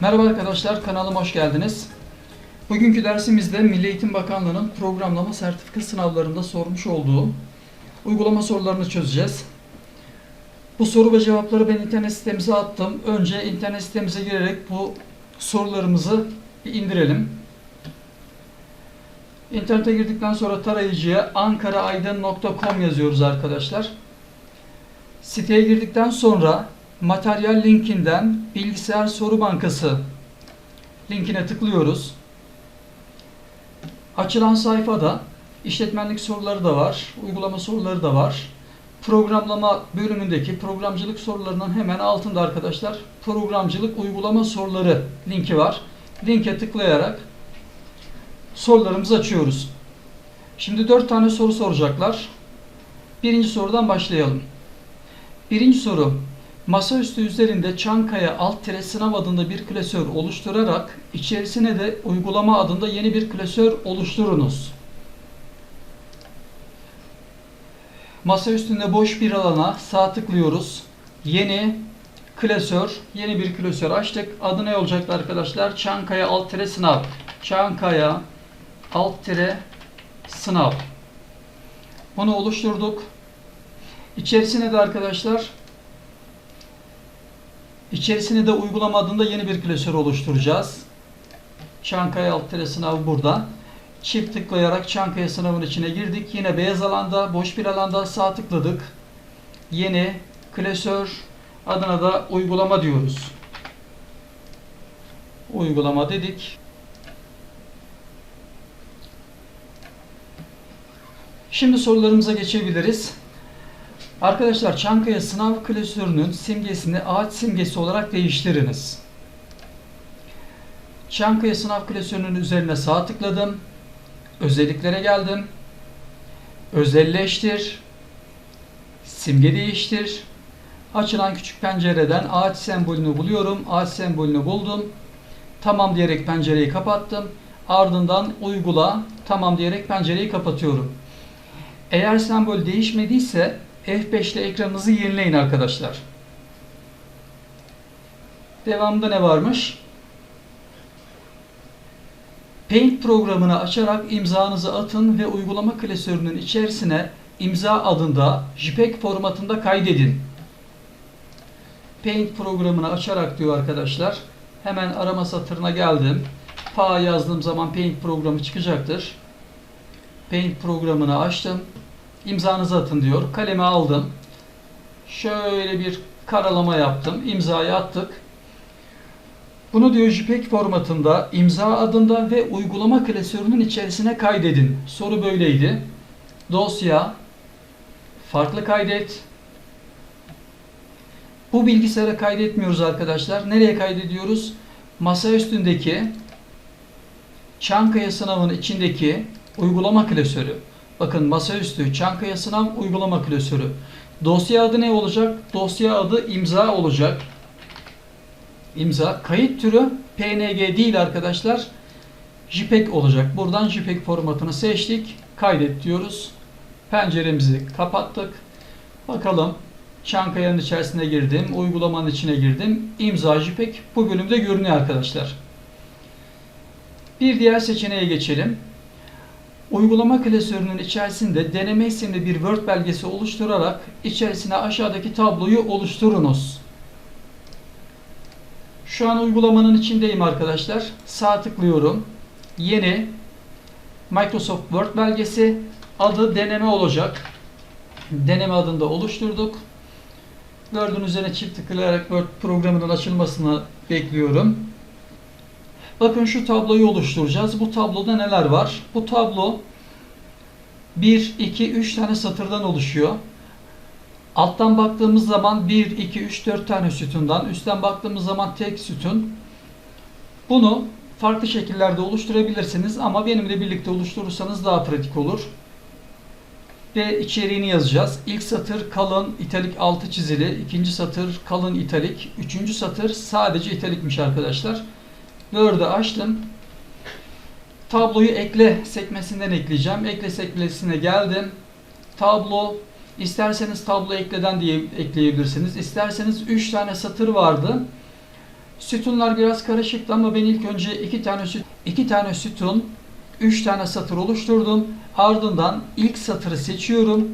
Merhaba arkadaşlar, kanalıma hoş geldiniz. Bugünkü dersimizde Milli Eğitim Bakanlığı'nın programlama sertifika sınavlarında sormuş olduğu uygulama sorularını çözeceğiz. Bu soru ve cevapları ben internet sitemize attım. Önce internet sitemize girerek bu sorularımızı bir indirelim. İnternete girdikten sonra tarayıcıya ankaraaydın.com yazıyoruz arkadaşlar. Siteye girdikten sonra materyal linkinden bilgisayar soru bankası linkine tıklıyoruz. Açılan sayfada işletmenlik soruları da var, uygulama soruları da var. Programlama bölümündeki programcılık sorularının hemen altında arkadaşlar programcılık uygulama soruları linki var. Linke tıklayarak sorularımızı açıyoruz. Şimdi 4 tane soru soracaklar. Birinci sorudan başlayalım. Birinci soru. Masaüstü üzerinde Çankaya alt tire sınav adında bir klasör oluşturarak içerisine de uygulama adında yeni bir klasör oluşturunuz. Masa üstünde boş bir alana sağ tıklıyoruz. Yeni klasör, yeni bir klasör açtık. Adı ne olacaktı arkadaşlar? Çankaya alt tire sınav. Çankaya alt tire sınav. Bunu oluşturduk. İçerisine de arkadaşlar içerisine de uygulama adında yeni bir klasör oluşturacağız. Çankaya alt tire sınavı burada. Çift tıklayarak Çankaya sınavın içine girdik. Yine beyaz alanda, boş bir alanda sağ tıkladık. Yeni klasör adına da uygulama diyoruz. Uygulama dedik. Şimdi sorularımıza geçebiliriz. Arkadaşlar Çankaya sınav klasörünün simgesini ağaç simgesi olarak değiştiriniz. Çankaya sınav klasörünün üzerine sağ tıkladım. Özelliklere geldim. Özelleştir. Simge değiştir. Açılan küçük pencereden ağaç sembolünü buluyorum. Ağaç sembolünü buldum. Tamam diyerek pencereyi kapattım. Ardından uygula. Tamam diyerek pencereyi kapatıyorum. Eğer sembol değişmediyse F5 ile ekranınızı yenileyin arkadaşlar. Devamında ne varmış? Paint programını açarak imzanızı atın ve uygulama klasörünün içerisine imza adında JPEG formatında kaydedin. Paint programını açarak diyor arkadaşlar. Hemen arama satırına geldim. Pa yazdığım zaman Paint programı çıkacaktır. Paint programını açtım. İmzanızı atın diyor. Kalemi aldım. Şöyle bir karalama yaptım. İmzayı attık. Bunu diyor JPEG formatında, imza adında ve uygulama klasörünün içerisine kaydedin. Soru böyleydi. Dosya, farklı kaydet. Bu bilgisayara kaydetmiyoruz arkadaşlar. Nereye kaydediyoruz? Masa üstündeki Çankaya sınavının içindeki uygulama klasörü. Bakın masaüstü Çankaya sınav uygulama klasörü. Dosya adı ne olacak? Dosya adı imza olacak. İmza. Kayıt türü PNG değil arkadaşlar. JPEG olacak. Buradan JPEG formatını seçtik. Kaydet diyoruz. Penceremizi kapattık. Bakalım. Çankaya'nın içerisine girdim. Uygulamanın içine girdim. İmza JPEG bu bölümde görünüyor arkadaşlar. Bir diğer seçeneğe geçelim. Uygulama klasörünün içerisinde deneme isimli bir Word belgesi oluşturarak içerisine aşağıdaki tabloyu oluşturunuz. Şu an uygulamanın içindeyim arkadaşlar. Sağ tıklıyorum. Yeni Microsoft Word belgesi adı deneme olacak. Deneme adında oluşturduk. Word'un üzerine çift tıklayarak Word programının açılmasını bekliyorum. Bakın şu tabloyu oluşturacağız. Bu tabloda neler var? Bu tablo 1, 2, 3 tane satırdan oluşuyor. Alttan baktığımız zaman 1, 2, 3, 4 tane sütundan, üstten baktığımız zaman tek sütun. Bunu farklı şekillerde oluşturabilirsiniz ama benimle birlikte oluşturursanız daha pratik olur. Ve içeriğini yazacağız. İlk satır kalın italik altı çizili, ikinci satır kalın italik, üçüncü satır sadece italikmiş arkadaşlar. Word'ı açtım. Tabloyu ekle sekmesinden ekleyeceğim. Ekle sekmesine geldim. Tablo isterseniz tablo ekleden diye ekleyebilirsiniz. İsterseniz 3 tane satır vardı. Sütunlar biraz karışıktı ama ben ilk önce iki tane süt, iki tane sütun, üç tane satır oluşturdum. Ardından ilk satırı seçiyorum.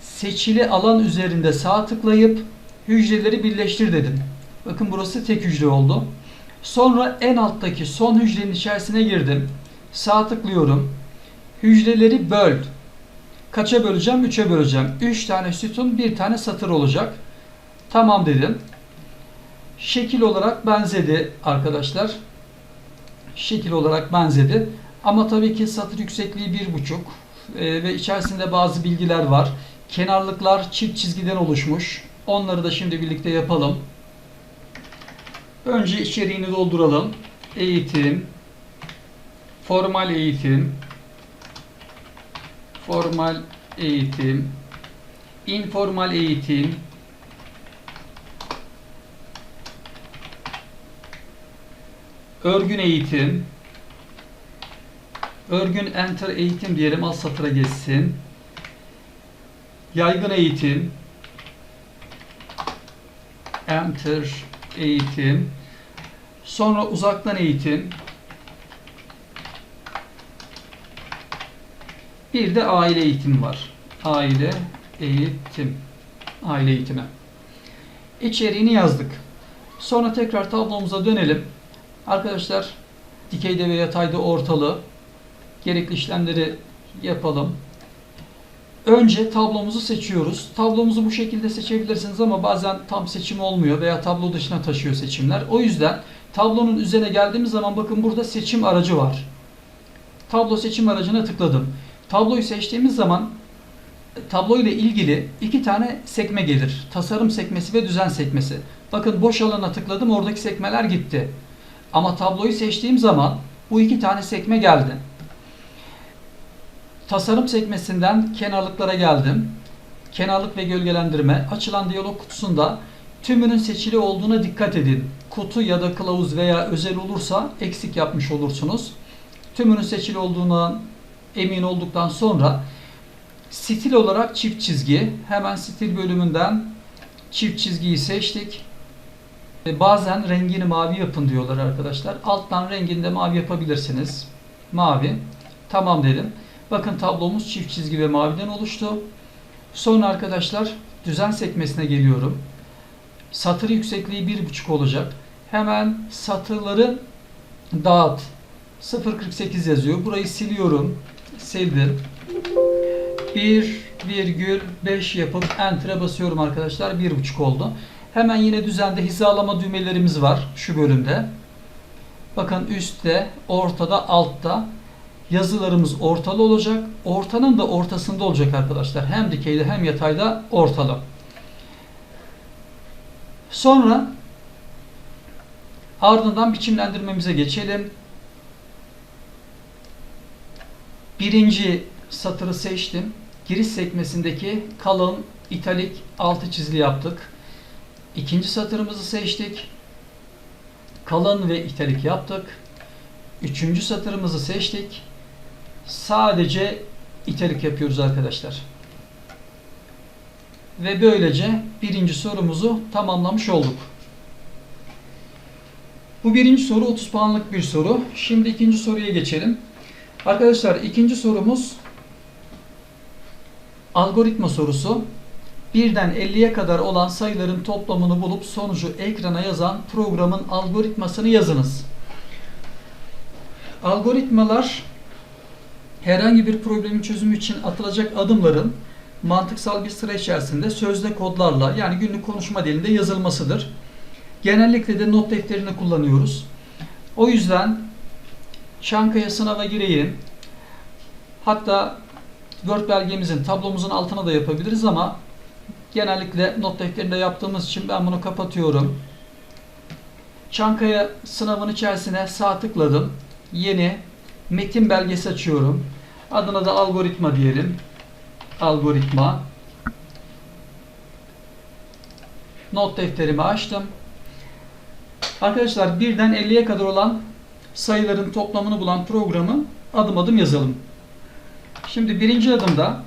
Seçili alan üzerinde sağ tıklayıp hücreleri birleştir dedim. Bakın burası tek hücre oldu. Sonra en alttaki son hücrenin içerisine girdim. Sağ tıklıyorum. Hücreleri böl. Kaça böleceğim? 3'e böleceğim. 3 tane sütun, bir tane satır olacak. Tamam dedim. Şekil olarak benzedi arkadaşlar. Şekil olarak benzedi. Ama tabii ki satır yüksekliği 1.5 e, ve içerisinde bazı bilgiler var. Kenarlıklar çift çizgiden oluşmuş. Onları da şimdi birlikte yapalım. Önce içeriğini dolduralım. Eğitim, formal eğitim, formal eğitim, informal eğitim, örgün eğitim, örgün enter eğitim diyelim alt satıra geçsin. Yaygın eğitim, enter eğitim, sonra uzaktan eğitim, bir de aile eğitimi var. Aile eğitim, aile eğitimi. İçeriğini yazdık. Sonra tekrar tablomuza dönelim. Arkadaşlar dikeyde ve yatayda ortalı gerekli işlemleri yapalım. Önce tablomuzu seçiyoruz. Tablomuzu bu şekilde seçebilirsiniz ama bazen tam seçim olmuyor veya tablo dışına taşıyor seçimler. O yüzden tablonun üzerine geldiğimiz zaman bakın burada seçim aracı var. Tablo seçim aracına tıkladım. Tabloyu seçtiğimiz zaman tablo ile ilgili iki tane sekme gelir. Tasarım sekmesi ve düzen sekmesi. Bakın boş alana tıkladım oradaki sekmeler gitti. Ama tabloyu seçtiğim zaman bu iki tane sekme geldi. Tasarım sekmesinden kenarlıklara geldim. Kenarlık ve gölgelendirme. Açılan diyalog kutusunda tümünün seçili olduğuna dikkat edin. Kutu ya da kılavuz veya özel olursa eksik yapmış olursunuz. Tümünün seçili olduğundan emin olduktan sonra stil olarak çift çizgi. Hemen stil bölümünden çift çizgiyi seçtik. Bazen rengini mavi yapın diyorlar arkadaşlar. Alttan rengini de mavi yapabilirsiniz. Mavi. Tamam dedim. Bakın tablomuz çift çizgi ve maviden oluştu. Sonra arkadaşlar düzen sekmesine geliyorum. Satır yüksekliği 1.5 olacak. Hemen satırları dağıt. 0.48 yazıyor. Burayı siliyorum. Sildim. 1,5 yapıp Enter'e basıyorum arkadaşlar. 1.5 oldu. Hemen yine düzende hizalama düğmelerimiz var şu bölümde. Bakın üstte, ortada, altta yazılarımız ortalı olacak. Ortanın da ortasında olacak arkadaşlar. Hem dikeyde hem yatayda ortalı. Sonra ardından biçimlendirmemize geçelim. Birinci satırı seçtim. Giriş sekmesindeki kalın italik altı çizili yaptık. İkinci satırımızı seçtik. Kalın ve italik yaptık. Üçüncü satırımızı seçtik. Sadece italik yapıyoruz arkadaşlar. Ve böylece birinci sorumuzu tamamlamış olduk. Bu birinci soru 30 puanlık bir soru. Şimdi ikinci soruya geçelim. Arkadaşlar ikinci sorumuz algoritma sorusu. Birden 50'ye kadar olan sayıların toplamını bulup sonucu ekrana yazan programın algoritmasını yazınız. Algoritmalar herhangi bir problemin çözümü için atılacak adımların mantıksal bir sıra içerisinde sözde kodlarla yani günlük konuşma dilinde yazılmasıdır. Genellikle de not defterini kullanıyoruz. O yüzden Çankaya sınava gireyim. Hatta Word belgemizin, tablomuzun altına da yapabiliriz ama genellikle not defterinde yaptığımız için ben bunu kapatıyorum. Çankaya sınavın içerisine sağ tıkladım. Yeni metin belgesi açıyorum. Adına da algoritma diyelim. Algoritma. Not defterimi açtım. Arkadaşlar birden 50'ye kadar olan sayıların toplamını bulan programı adım adım yazalım. Şimdi birinci adımda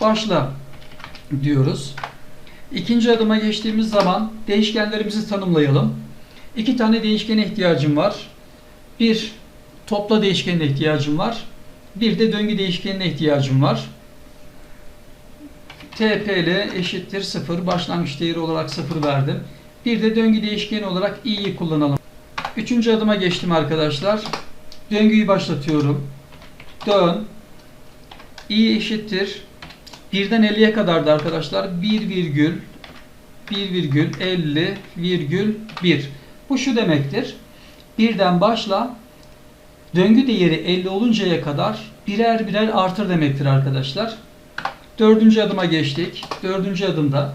başla diyoruz. İkinci adıma geçtiğimiz zaman değişkenlerimizi tanımlayalım. İki tane değişkene ihtiyacım var. Bir topla değişkenine ihtiyacım var. Bir de döngü değişkenine ihtiyacım var. TPL eşittir 0. Başlangıç değeri olarak 0 verdim. Bir de döngü değişkeni olarak i'yi kullanalım. Üçüncü adıma geçtim arkadaşlar. Döngüyü başlatıyorum. Dön. i eşittir. 1'den 50'ye kadardı arkadaşlar. 1 virgül 1 virgül 50 virgül 1. Bu şu demektir. Birden başla. Döngü değeri 50 oluncaya kadar birer birer artır demektir arkadaşlar. Dördüncü adıma geçtik. Dördüncü adımda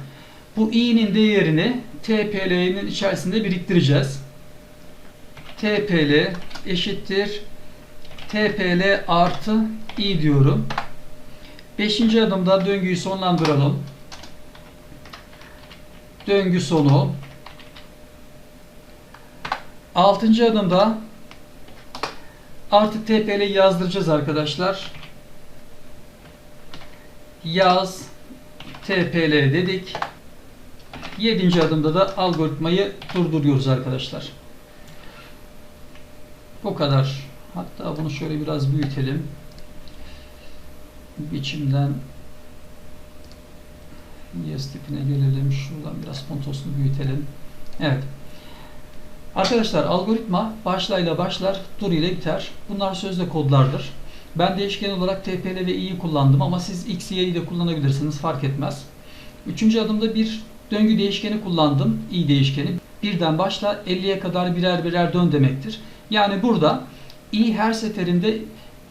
bu i'nin değerini TPL'nin içerisinde biriktireceğiz. TPL eşittir TPL artı i diyorum. Beşinci adımda döngüyü sonlandıralım. Döngü sonu. Altıncı adımda artık TPL'yi yazdıracağız arkadaşlar. Yaz TPL dedik. Yedinci adımda da algoritmayı durduruyoruz arkadaşlar. Bu kadar. Hatta bunu şöyle biraz büyütelim. Biçimden yes tipine gelelim. Şuradan biraz fontosunu büyütelim. Evet. Arkadaşlar algoritma başlayla başlar, dur ile biter. Bunlar sözde kodlardır. Ben değişken olarak TPL ve i'yi kullandım ama siz x, y'yi de kullanabilirsiniz. Fark etmez. Üçüncü adımda bir döngü değişkeni kullandım. i değişkeni. Birden başla 50'ye kadar birer birer dön demektir. Yani burada i her seferinde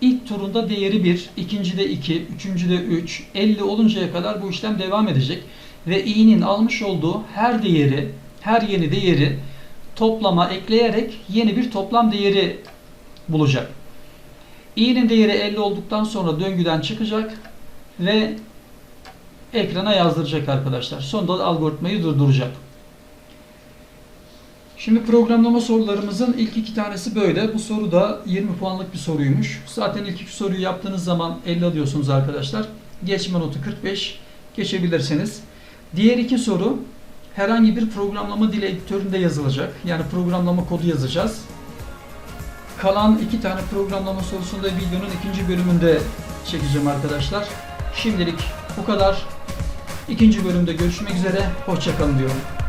ilk turunda değeri 1, ikincide 2, üçüncüde 3, 50 oluncaya kadar bu işlem devam edecek. Ve i'nin almış olduğu her değeri, her yeni değeri toplama ekleyerek yeni bir toplam değeri bulacak. i'nin değeri 50 olduktan sonra döngüden çıkacak ve ekrana yazdıracak arkadaşlar. Sonunda da algoritmayı durduracak. Şimdi programlama sorularımızın ilk iki tanesi böyle. Bu soru da 20 puanlık bir soruymuş. Zaten ilk iki soruyu yaptığınız zaman 50 alıyorsunuz arkadaşlar. Geçme notu 45 geçebilirsiniz. Diğer iki soru herhangi bir programlama dili editöründe yazılacak. Yani programlama kodu yazacağız. Kalan iki tane programlama sorusunu da videonun ikinci bölümünde çekeceğim arkadaşlar. Şimdilik bu kadar. İkinci bölümde görüşmek üzere. Hoşçakalın diyorum.